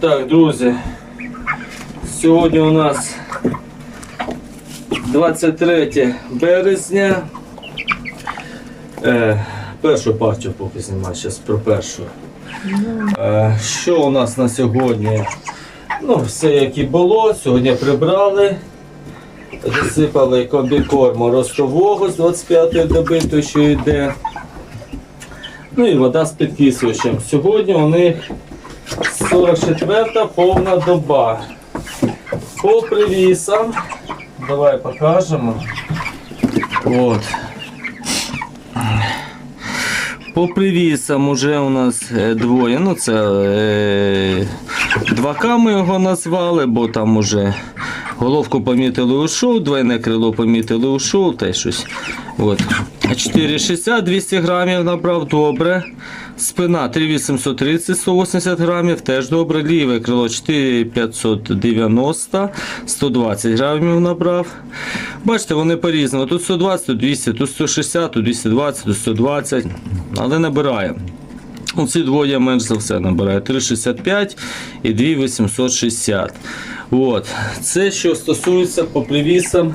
Так, друзі. Сьогодні у нас 23 березня. Е, першу партію поки знімаю, зараз про першу. Е, що у нас на сьогодні? Ну, все як і було. Сьогодні прибрали. Засипали комбікорму ростового з 25-ї доби, той, що йде. Ну і вода з підкислювачем. Сьогодні у них 44 повна доба. По привісам. Давай покажемо. От. По привісам уже у нас е, двоє. Ну це е, 2К ми його назвали, бо там уже головку помітили ушов, двойне крило помітили ушов, та й щось. От. 4,60, 200 грамів набрав, добре. Спина 3830, 180 грамів, теж добре. Ліве крило 4590, 120 грамів набрав. Бачите, вони по-різному. Тут 120, тут 200, тут 160, тут 220, тут 120, але набирає. Оці двоє менш за все набирає 3,65 і 2,860. От. Це що стосується по привісам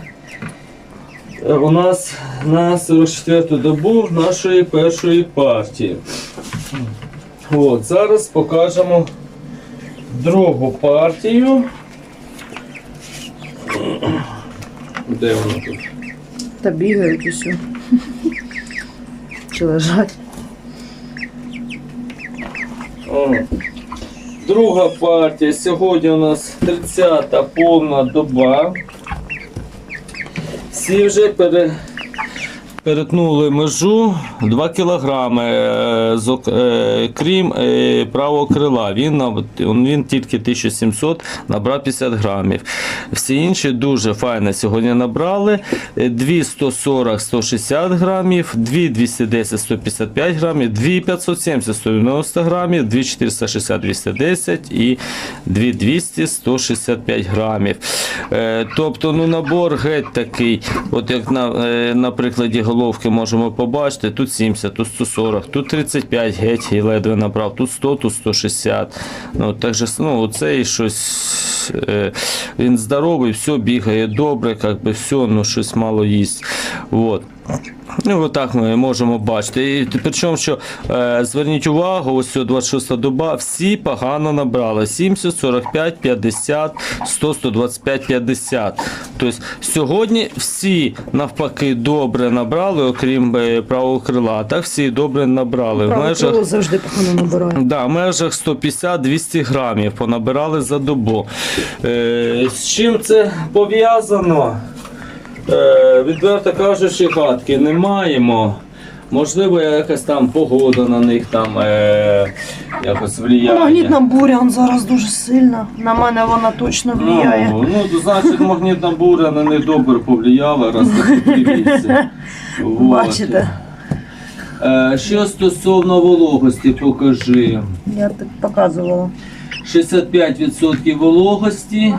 у нас на 44-ту добу нашої першої партії. От, зараз покажемо другу партію. Де вона тут? Та бігають усю. Чи лежать. О. Друга партія. Сьогодні у нас 30-та повна доба. Всі вже пере... перетнули межу 2 кілограми, е, е, крім е, правого крила. Він, він тільки 1700 набрав 50 грамів. Всі інші дуже файно сьогодні набрали. Е, Дві 140 160 грамів, дві 210 155 грамів, дві 570 190 грамів, дві 460 210 і дві 200 165 грамів. Тобто ну, набор геть такий, от як на, на прикладі головки можемо побачити, тут 70, тут 140, тут 35 геть і ледве набрав, тут 100, тут 160. Ну, так же, ну, оцей щось, е, він здоровий, все бігає добре, як все, ну щось мало їсть. Вот. Ну, отак ми можемо бачити. І причому, що е, зверніть увагу, ось ця 26 доба, всі погано набрали. 70, 45, 50, 100, 125, 50. Тобто сьогодні всі навпаки добре набрали, окрім е, правого крила. Так всі добре набрали. Межах крило завжди погано набирає. Да, в межах 150-200 грамів понабирали за добу. Е, з чим це пов'язано? Е, відверто кажучи, гадки не маємо. Можливо, якась там погода на них там е, якось влияє. Магнітна буря он зараз дуже сильна. На мене вона точно влияє. Ну, ну, значить, магнітна буря на них добре повлияла, раз дивіться. Вот. Бачите? Е, що стосовно вологості, покажи. Я так показувала. 65% вологості,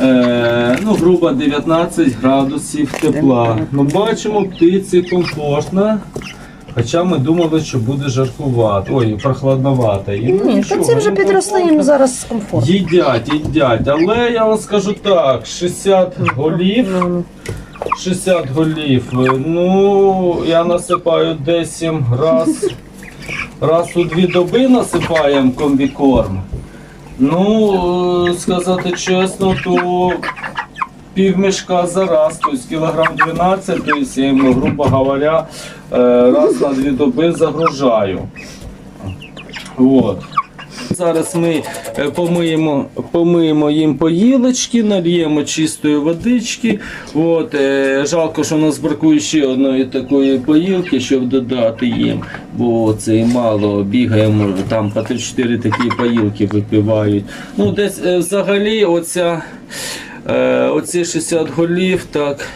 е, ну, грубо 19 градусів тепла. Ну, бачимо, птиці комфортно. Хоча ми думали, що буде жаркувато. Ой, прохладновато. І, ну, Ні, та ці вже ну, підросли їм зараз комфорт. Їдять, їдять. Але я вам скажу так: 60 голів. Ну, 60 голів. Ну, я насипаю десь їм раз, раз у дві доби насипаємо комбікорм. Ну, е, сказати чесно, то пів мішка за раз, тобто кілограм 12, тобто я йому, грубо говоря, е, раз на дві доби загружаю. Вот. Зараз ми е, помиємо, помиємо їм поїлочки, нальємо чистої водички. От, е, жалко, що у нас бракує ще одної такої поїлки, щоб додати їм, бо це і мало бігаємо, там по 3-4 такі поїлки випивають. Ну, десь е, взагалі оця, оці 60 голів, так.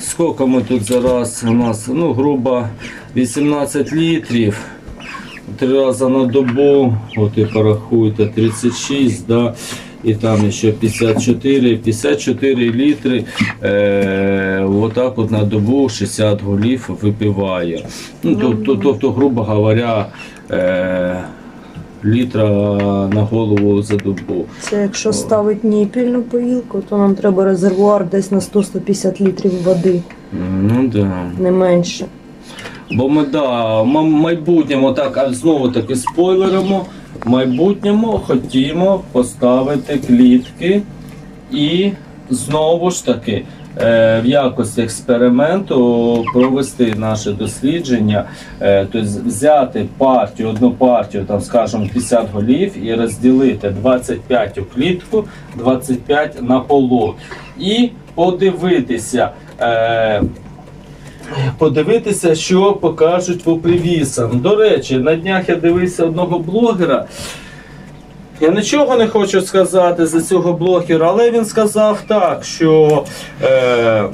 Скільки ми тут зараз? У нас ну, грубо 18 літрів. Три рази на добу, от і порахуйте, 36, да, і там ще 54, 54 літри, е, отак от на добу 60 голів випиває. Ну, тобто, тобто, грубо говоря, е, літра на голову за добу. Це якщо ставить ніпільну поїлку, то нам треба резервуар десь на 100-150 літрів води, Ну да. не менше. Бо ми да, в майбутньому так, знову таки спойлеримо. В майбутньому хотімо поставити клітки і знову ж таки е, в якості експерименту провести наше дослідження, е, тобто взяти партію, одну партію, там, скажімо, 50 голів і розділити 25 у клітку, 25 на полу. І подивитися. Подивитися, що покажуть по привісам. До речі, на днях я дивився одного блогера. Я нічого не хочу сказати за цього блогера, але він сказав так, що е,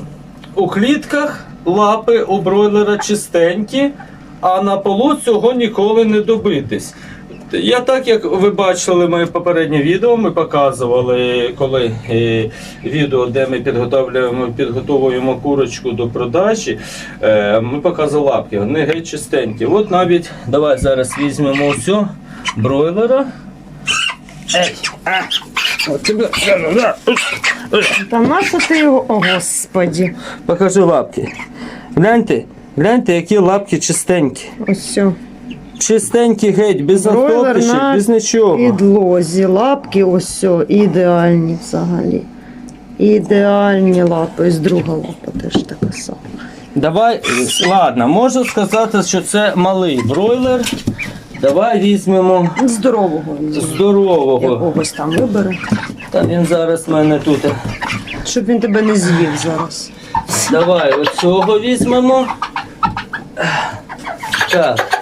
у клітках лапи у бройлера чистенькі, а на полу цього ніколи не добитись. Я так, як ви бачили моє попереднє відео, ми показували, коли е, відео, де ми підготовлюємо, підготовуємо курочку до продажі, е, ми показували лапки, вони геть чистенькі. От навіть давай зараз візьмемо ось бройлера. Ей, а, от тебе, Та нащо ти його? О, господі. покажи лапки. Гляньте, гляньте, які лапки чистенькі. Ось все. Чистенькі геть, без на без нічого. Підлозі, лапки ось все, ідеальні взагалі. Ідеальні лапи. Ось друга лапа теж така сама. Давай, ладно, можу сказати, що це малий бройлер. Давай візьмемо Здорового здорового. якогось там вибери. Та він зараз в мене тут. Щоб він тебе не з'їв зараз. Давай оцього візьмемо. Так.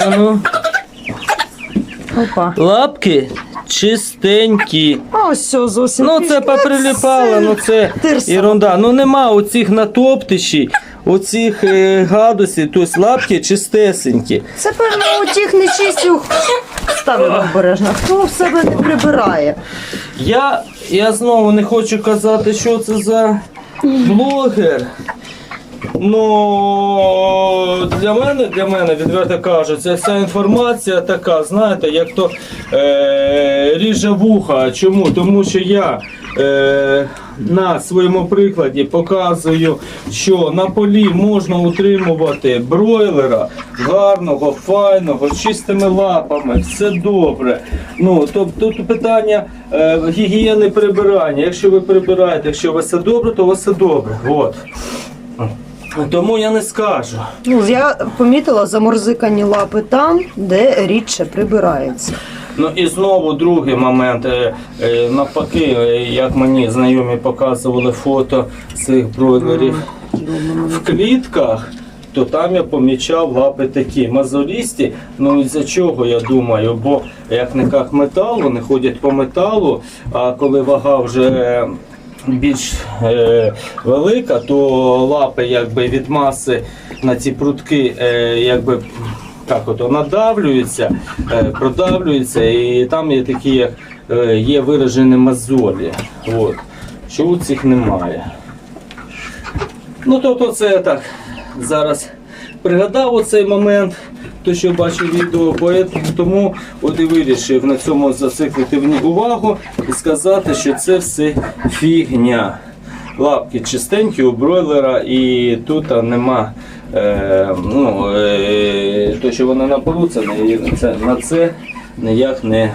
А ну, Опа. лапки чистенькі. А ось все зовсім. Ну це поприліпало, ну це Тирса. ерунда. Ну нема оцих натоптиші, оцих е, гадусів, тобто лапки чистесенькі. Це певно у тих нечистів ставимо обережно. Хто в себе не прибирає? Я, я знову не хочу казати, що це за блогер. Ну для мене, для мене, відверто кажу, вся інформація така, знаєте, як то е, ріже вуха. Чому? Тому що я е, на своєму прикладі показую, що на полі можна утримувати бройлера гарного, файного, з чистими лапами, все добре. Ну, тобто тут питання е, гігієни прибирання. Якщо ви прибираєте, якщо у вас все добре, то у вас все добре. От. Тому я не скажу. Ну, я помітила заморзикані лапи там, де рідше прибирається. Ну і знову другий момент. е, е, Навпаки, е, як мені знайомі показували фото цих бройлерів в клітках, то там я помічав лапи такі мазолісті. Ну із-за чого я думаю? Бо як не як метал, вони ходять по металу, а коли вага вже більш е, велика, то лапи якби від маси на ці прутки е, якби так от надавлюються, е, продавлюються, і там є такі е, є виражені мозолі. От. Що у цих немає. Ну тобто це я так зараз пригадав оцей момент, то що бачив відео, поет- тому от і вирішив на цьому зациклити увагу і сказати, що це все фігня. Лапки чистенькі у бройлера і тут нема. Е, ну, е, то, що воно на полу, це, це на це ніяк не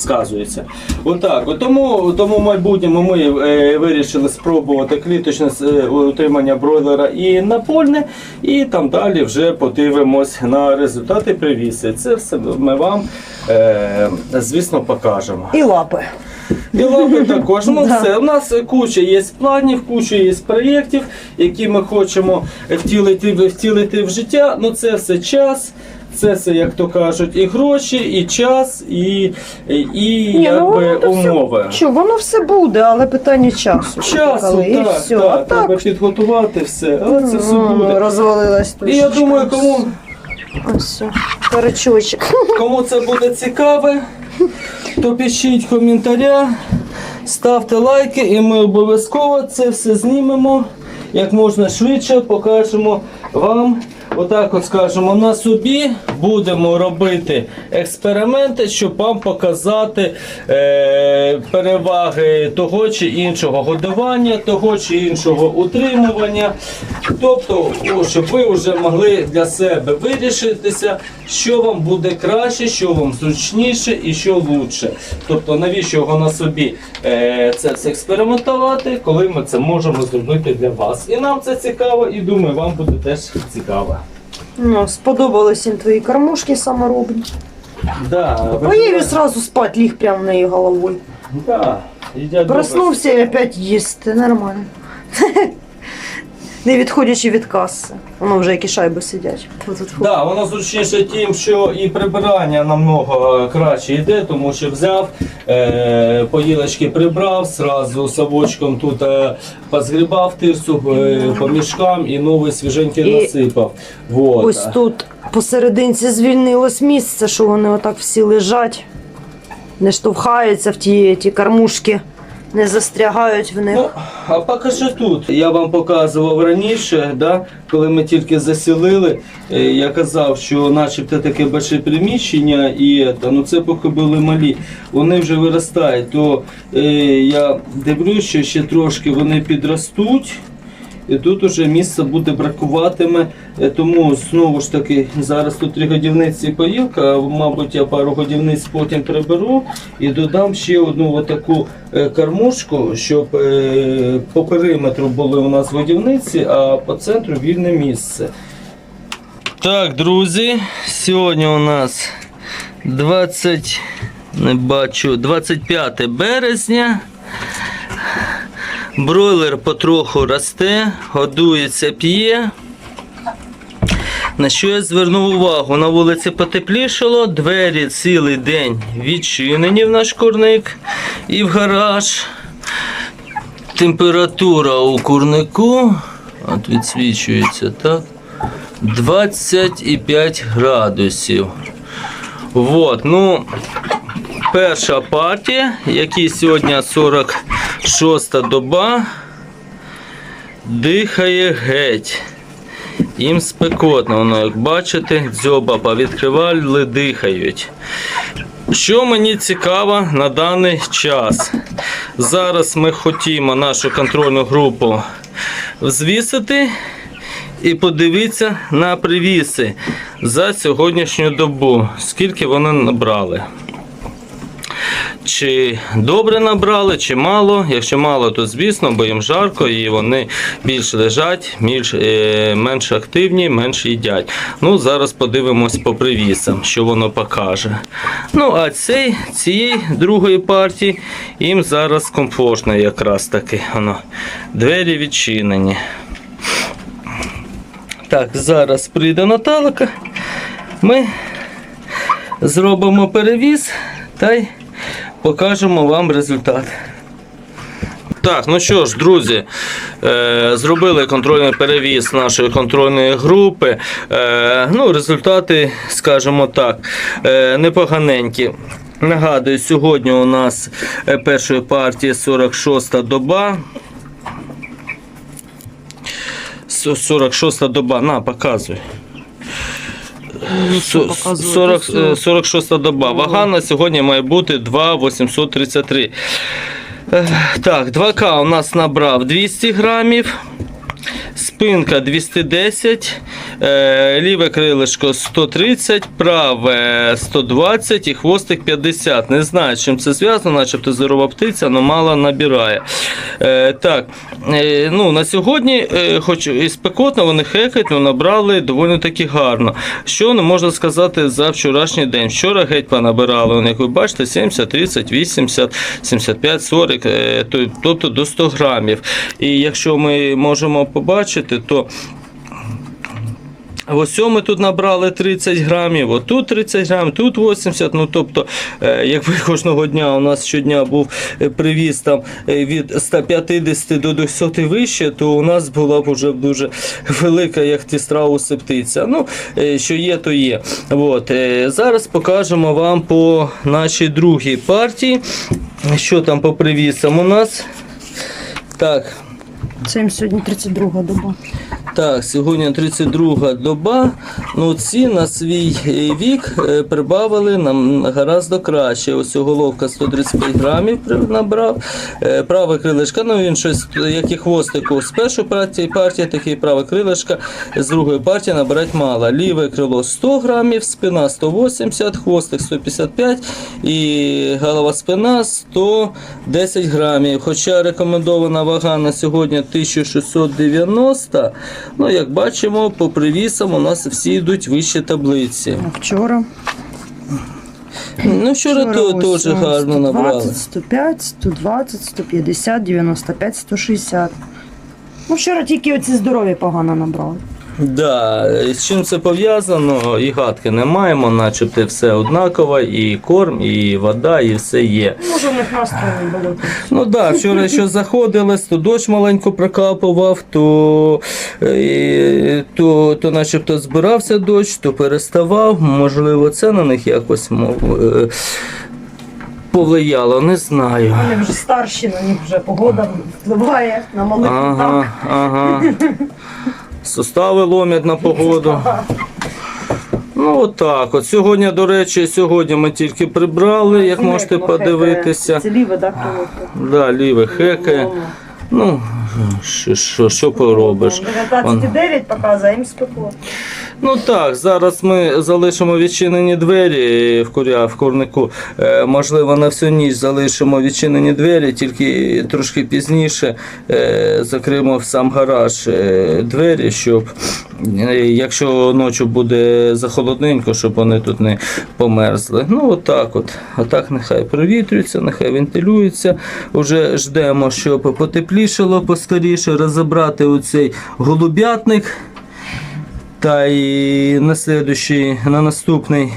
сказується. Отак. От Тому, тому в майбутньому ми е, вирішили спробувати кліточне е, утримання бройлера і напольне, і там далі вже подивимось на результати привіси. Це все ми вам, е, звісно, покажемо. І лапи. І лапи також. Ну Да. все. У нас куча є планів, куча є проєктів, які ми хочемо втілити, втілити в життя. Ну це все час. Це все, як то кажуть, і гроші, і час, і, і Ні, ну, якби воно то все- умови. Що, воно все буде, але питання часу. Часу, Коли, і так, все. так, а так, треба підготувати все, але це все м, буде. розвалилась І я думаю, кому, Ось. Перечочок. кому це буде цікаве, то пишіть коментаря, ставте лайки, і ми обов'язково це все знімемо як можна швидше, покажемо вам. Отак от скажемо на собі, будемо робити експерименти, щоб вам показати е, переваги того чи іншого годування, того чи іншого утримування. Тобто, щоб ви вже могли для себе вирішитися, що вам буде краще, що вам зручніше і що лучше. Тобто, навіщо його на собі е, це все експериментувати, коли ми це можемо зробити для вас. І нам це цікаво, і думаю, вам буде теж цікаво. Ну, сподобались їм твої кормушки саморобні. Да, Поїв і сразу спать ліг прямо на її головою. Да, їдять добре. Проснувся і опять їсти. Нормально. Не відходячи від каси. Воно вже які шайби сидять. Фу-фу-фу. Да, воно зручніше тим, що і прибирання намного краще йде, тому що взяв, е, поїлочки прибрав, сразу совочком тут е, позгрібав тирсу е, по мішкам і новий свіженький І насипав. Вот. Ось тут посерединці звільнилось місце, що вони отак всі лежать, не штовхаються в ті, ті кормушки, не застрягають в них. Ну, а покажи тут. Я вам показував раніше, да, коли ми тільки засілили, е, я казав, що начебто таке баче приміщення, і ну, це поки були малі, вони вже виростають, то е, я дивлюсь, що ще трошки вони підростуть. І тут уже місця буде бракуватиме, е, тому знову ж таки зараз тут три годівниці поїлка, а, мабуть, я пару годівниць потім приберу і додам ще одну отаку е, кормушку, щоб е, по периметру були у нас годівниці, а по центру вільне місце. Так, друзі, сьогодні у нас 20, не бачу, 25 березня. Бройлер потроху росте, годується, п'є. На що я звернув увагу? На вулиці потеплішало, двері цілий день відчинені в наш курник і в гараж. Температура у курнику, от відсвічується, так? 25 градусів. Вот, ну, перша партія, якій сьогодні 46 доба, дихає геть. Їм спекотно, воно, як бачите, дзьоба повідкривали, дихають. Що мені цікаво на даний час? Зараз ми хотімо нашу контрольну групу взвісити і подивитися на привіси за сьогоднішню добу, скільки вони набрали. Чи добре набрали, чи мало. Якщо мало, то звісно, бо їм жарко і вони більш лежать, більш, е, менш активні, менш їдять. Ну, зараз подивимось по привісам, що воно покаже. Ну, а цей, цієї другої партії їм зараз комфортно якраз таки. Воно. Двері відчинені. Так, зараз прийде Наталка. Ми зробимо перевіз та й покажемо вам результат. Так, ну що ж, друзі, е, зробили контрольний перевіз нашої контрольної групи. Е, ну, результати, скажімо так, е, непоганенькі. Нагадую, сьогодні у нас першої партії 46 доба. С- 46 доба, на, показуй. Со- показувати? 40, Все. е, 46 доба. Вага на сьогодні має бути 2,833. Е, Так, 2К у нас набрав 200 грамів. Спинка 210, е, ліве крилишко 130, праве 120 і хвостик 50. Не знаю, з чим це зв'язано, начебто здорова птиця, але мало набирає. Е, так, е, ну, на сьогодні, хоч і спекотно, вони хекають, але набрали доволі таки гарно. Що не можна сказати за вчорашній день? Вчора геть понабирали, як ви бачите, 70, 30, 80, 75, 40, е, тобто до 100 грамів. І якщо ми можемо побачити, то Ось ми тут набрали 30 грамів, отут 30 грамів, тут 80. Ну тобто, е, якби кожного дня у нас щодня був е, привіз там е, від 150 до 200 вище, то у нас була б вже дуже велика, як ті страуси птиця. Ну, що є, то є. От, зараз покажемо вам по нашій другій партії, що там по привісам у нас. Так, Це їм сьогодні 32 доба. Так, сьогодні 32 доба. Ну, ці на свій е, вік е, прибавили нам гораздо краще. Ось головка 135 грамів набрав. Е, Праве крилишко, ну він щось, як і хвостику з першої партії, партії, такі праве крилишко з другої партії набирати мало. Ліве крило 100 грамів, спина 180, хвостик 155 і голова спина 110 грамів. Хоча рекомендована вага на сьогодні 1690. Ну, як бачимо, по привісам у нас всі йдуть вище таблиці. А вчора? Ну, вчора, то, теж гарно набрали. 120, 105, 120, 150, 95, 160. Ну, вчора тільки оці здорові погано набрали. Да, з чим це пов'язано, і гадки не маємо, начебто все однаково, і корм, і вода, і все є. Може, у них настрою не було. Ну так, да, вчора що заходилось, то дощ маленько прокапував, то, е, то, то начебто збирався дощ, то переставав. Можливо, це на них якось мов, е, повлияло, не знаю. Вони вже старші, на них вже погода впливає на малих Ага, ага. Сустави ломять на погоду. Ну, отак. От сьогодні, до речі, сьогодні ми тільки прибрали, як можете подивитися. Це ліве, так? Да, ліве хеке. Ну, що, що, що поробиш? 19,9 показує, їм спекло. Ну так, зараз ми залишимо відчинені двері в куря в курнику. Е, можливо, на всю ніч залишимо відчинені двері, тільки трошки пізніше е, закриємо в сам гараж е, двері, щоб е, якщо ночі буде захолодненько, щоб вони тут не померзли. Ну отак от. Отак нехай провітрюється, нехай вентилюється. Уже ждемо, щоб потеплішало поскоріше, розібрати оцей голубятник. Та і на следующий, на наступний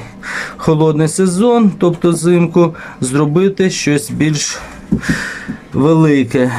холодний сезон, тобто зимку, зробити щось більш велике.